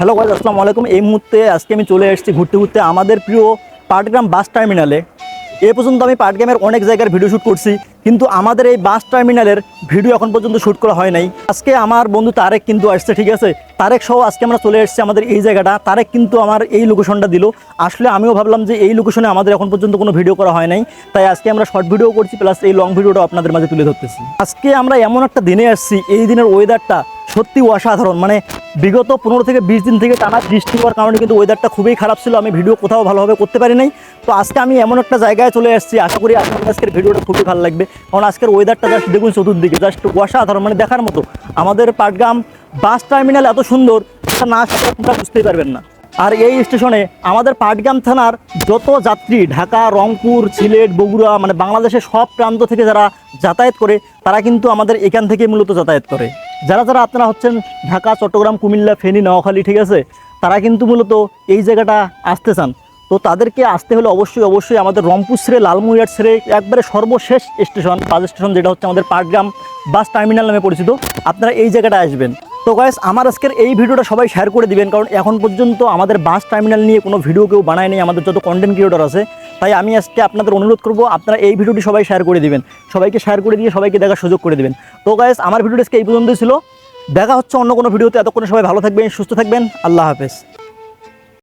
Hello guys আসসালামু আলাইকুম। এই মুহূর্তে আজকে আমি চলে এসেছি ঘুরতে ঘুরতে আমাদের প্রিয় পাটগ্রাম বাস টার্মিনালে। এ পর্যন্ত আমি পাটগ্রামের অনেক জায়গার ভিডিও শ্যুট করছি, কিন্তু আমাদের এই বাস টার্মিনালের ভিডিও এখন পর্যন্ত শ্যুট করা হয় নাই। আজকে আমার বন্ধু তারেক কিন্তু আসছে, ঠিক আছে? তারেক সহ আজকে আমরা চলে এসেছি আমাদের এই জায়গাটা। তারেক কিন্তু আমার এই লোকেশনটা দিল। আসলে আমিও ভাবলাম যে এই লোকেশনে আমাদের এখন পর্যন্ত কোনো ভিডিও করা হয় নাই। তাই আজকে আমরা শর্ট ভিডিও করছি প্লাস এই লং ভিডিওটা আপনাদের মাঝে তুলে ধরতেছি। আজকে আমরা এমন একটা দিনে আসছি, এই দিনের ওয়েদারটা সত্যি অসাধারণ। মানে বিগত পনেরো থেকে বিশ দিন থেকে টানা বৃষ্টি হওয়ার কারণে কিন্তু ওয়েদারটা খুবই খারাপ ছিল। আমি ভিডিও কোথাও ভালোভাবে করতে পারি নাই। তো আজকে আমি এমন একটা জায়গায় চলে এসেছি। আশা করি আপনাদের আজকের ভিডিওটা খুবই ভালো লাগবে। কারণ আজকের ওয়েদারটা জাস্ট দেখুন চতুর্দিকে জাস্ট অসাধারণ। মানে দেখার মতো। আমাদের পাটগ্রাম বাস টার্মিনাল এত সুন্দর না আপনারা বুঝতেই পারবেন না। আর এই স্টেশনে আমাদের পাটগ্রাম থানার যত যাত্রী, ঢাকা, রংপুর, সিলেট, বগুড়া মানে বাংলাদেশের সব প্রান্ত থেকে যারা যাতায়াত করে, তারা কিন্তু আমাদের এখান থেকে মূলত যাতায়াত করে। যারা যারা আপনারা হচ্ছেন ঢাকা, চট্টগ্রাম, কুমিল্লা, ফেনী, নোয়াখালী, ঠিক আছে, তারা কিন্তু মূলত এই জায়গাটা আসতে চান। তো তাদেরকে আসতে হলে অবশ্যই অবশ্যই আমাদের রংপুর ছেড়ে লালমুইয়ার ছেড়ে একবারে সর্বশেষ স্টেশন, বাস স্টেশন যেটা হচ্ছে আমাদের পাটগ্রাম বাস টার্মিনাল নামে পরিচিত। আপনারা এই জায়গাটা আসবেন। তো গাইস আমার আজকের এই ভিডিওটা সবাই শেয়ার করে দিবেন, কারণ এখন পর্যন্ত আমাদের বাস টার্মিনাল নিয়ে কোনো ভিডিও কেউ বানায় নেই, আমাদের যত কন্টেন্ট ক্রিয়েটর আছে। তাই আমি আজকে আপনাদের অনুরোধ করব, আপনারা এই ভিডিওটি সবাই শেয়ার করে দিবেন। সবাইকে শেয়ার করে দিয়ে সবাইকে দেখার সুযোগ করে দিবেন। তো গাইস আমার ভিডিওটা আজকে এই পর্যন্তই ছিল। দেখা হচ্ছে অন্য কোনো ভিডিওতে এতক্ষণ সবাই ভালো থাকবেন, সুস্থ থাকবেন। আল্লাহ হাফেজ।